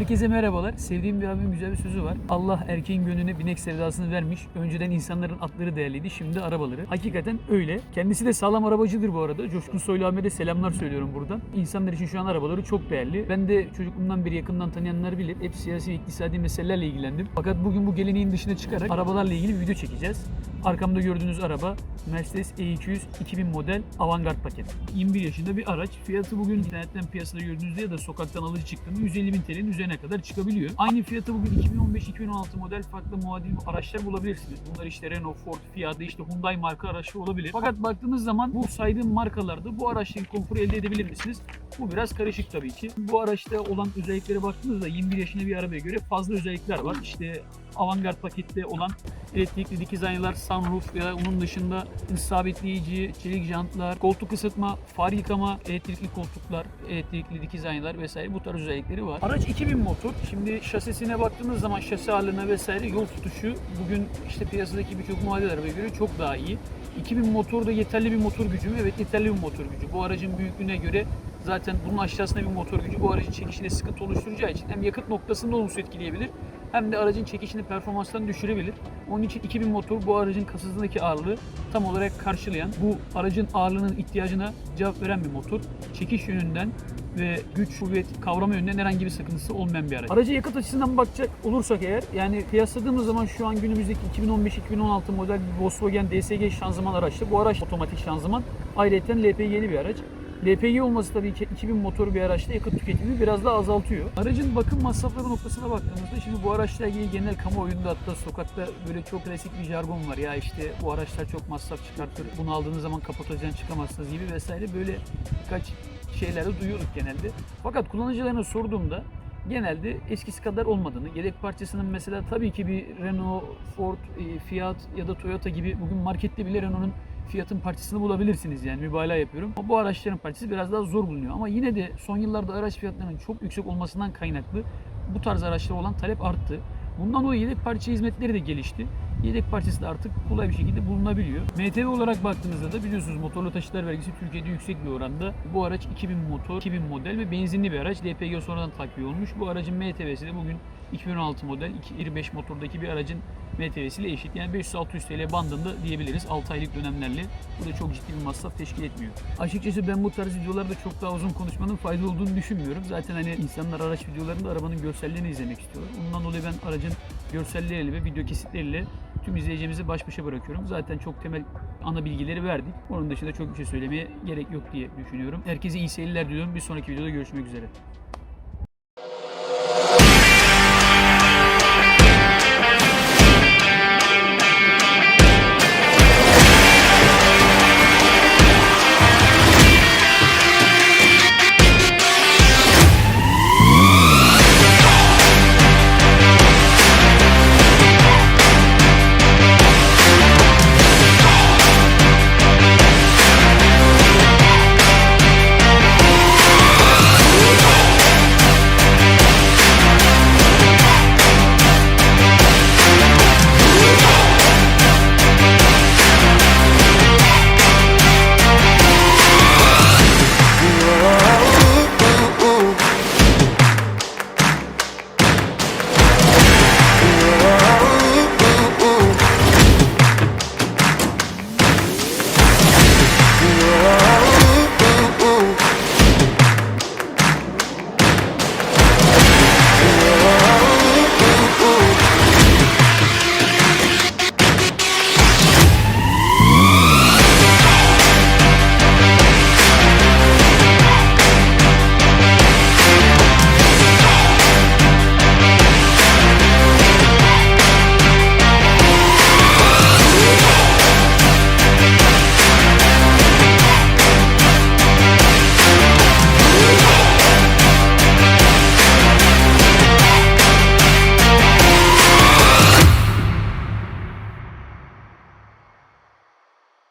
Herkese merhabalar. Sevdiğim bir abimin güzel bir sözü var. Allah erkeğin gönlüne binek sevdasını vermiş. Önceden insanların atları değerliydi, şimdi arabaları. Hakikaten öyle. Kendisi de sağlam arabacıdır bu arada. Coşkun Soylu Ahmet'e selamlar söylüyorum buradan. İnsanlar için şu an arabaları çok değerli. Ben de çocukluğumdan beri yakından tanıyanlar bilir. Hep siyasi ve iktisadi meselelerle ilgilendim. Fakat bugün bu geleneğin dışına çıkarak arabalarla ilgili bir video çekeceğiz. Arkamda gördüğünüz araba Mercedes E200 2000 model avantgard paket. 21 yaşında bir araç. Fiyatı bugün internetten piyasada gördüğünüzde ya da sokaktan alıcı çıktığında 150 bin TL'nin üzerine kadar çıkabiliyor. Aynı fiyatı bugün 2015-2016 model farklı muadil araçlar bulabilirsiniz. Bunlar işte Renault, Ford, Fiat, işte Hyundai marka araçlar olabilir. Fakat baktığınız zaman bu saydığım markalarda bu araçların konforu elde edebilir misiniz? Bu biraz karışık tabii ki. Bu araçta olan özelliklere baktığınızda 21 yaşında bir arabaya göre fazla özellikler var. İşte avantgard pakette olan elektrikli dikiz aynalar, sunroof veya onun dışında sabitleyici, çelik jantlar, koltuk ısıtma, far yıkama, elektrikli koltuklar, elektrikli dikiz aynalar vesaire bu tarz özellikleri var. Araç 2000 motor. Şimdi şasisine baktığınız zaman şasi ağırlığına vesaire yol tutuşu bugün işte piyasadaki birçok muadil arabaya göre çok daha iyi. 2000 motor da yeterli bir motor gücü mü? Evet yeterli bir motor gücü. Bu aracın büyüklüğüne göre zaten bunun aşağısında bir motor gücü bu aracın çekişine sıkıntı oluşturacağı için hem yakıt noktasında olumsuz etkileyebilir hem de aracın çekişini performanstan düşürebilir. Onun için 2000 motor bu aracın kasasındaki ağırlığı tam olarak karşılayan, bu aracın ağırlığının ihtiyacına cevap veren bir motor. Çekiş yönünden ve güç, kuvvet, kavrama yönünden herhangi bir sıkıntısı olmayan bir araç. Araca yakıt açısından bakacak olursak eğer, yani kıyasladığımız zaman şu an günümüzdeki 2015-2016 model Volkswagen DSG şanzıman araçta. Bu araç otomatik şanzıman. Ayrıca LPG'li bir araç. LPG olması tabii ki 2000 motor bir araçta yakıt tüketimini biraz daha azaltıyor. Aracın bakım masrafları noktasına baktığımızda şimdi bu araçla ilgili genel kamuoyunda hatta sokakta böyle çok klasik bir jargon var. Ya işte bu araçlar çok masraf çıkartır. Bunu aldığınız zaman kapotajdan çıkamazsınız gibi vesaire böyle birkaç şeyleri duyuyorduk genelde. Fakat kullanıcılarına sorduğumda genelde eskisi kadar olmadığını, yedek parçasının mesela tabii ki bir Renault, Ford, e, Fiat ya da Toyota gibi bugün markette bile Renault'un fiyatın parçasını bulabilirsiniz yani mübalağa yapıyorum. Ama bu araçların parçası biraz daha zor bulunuyor. Ama yine de son yıllarda araç fiyatlarının çok yüksek olmasından kaynaklı bu tarz araçlara olan talep arttı. Bundan dolayı yedek parça hizmetleri de gelişti. Yedek parçası da artık kolay bir şekilde bulunabiliyor. MTV olarak baktığınızda da biliyorsunuz motorlu taşıtlar vergisi Türkiye'de yüksek bir oranda. Bu araç 2000 motor, 2000 model ve benzinli bir araç. DPG sonradan takviye olmuş. Bu aracın MTV'si de bugün 2016 model 2.5 motordaki bir aracın MTV'si ile eşit. Yani 500-600 TL bandında diyebiliriz 6 aylık dönemlerle. Bu da çok ciddi bir masraf teşkil etmiyor. Açıkçası ben bu tarz videolarda çok daha uzun konuşmanın faydalı olduğunu düşünmüyorum. Zaten hani insanlar araç videolarında arabanın görsellerini izlemek istiyorlar. Ondan dolayı ben aracın görselleriyle ve video kesitleriyle tüm izleyicimizi baş başa bırakıyorum. Zaten çok temel ana bilgileri verdik. Onun dışında çok bir şey söylemeye gerek yok diye düşünüyorum. Herkese iyi seyirler diliyorum. Bir sonraki videoda görüşmek üzere.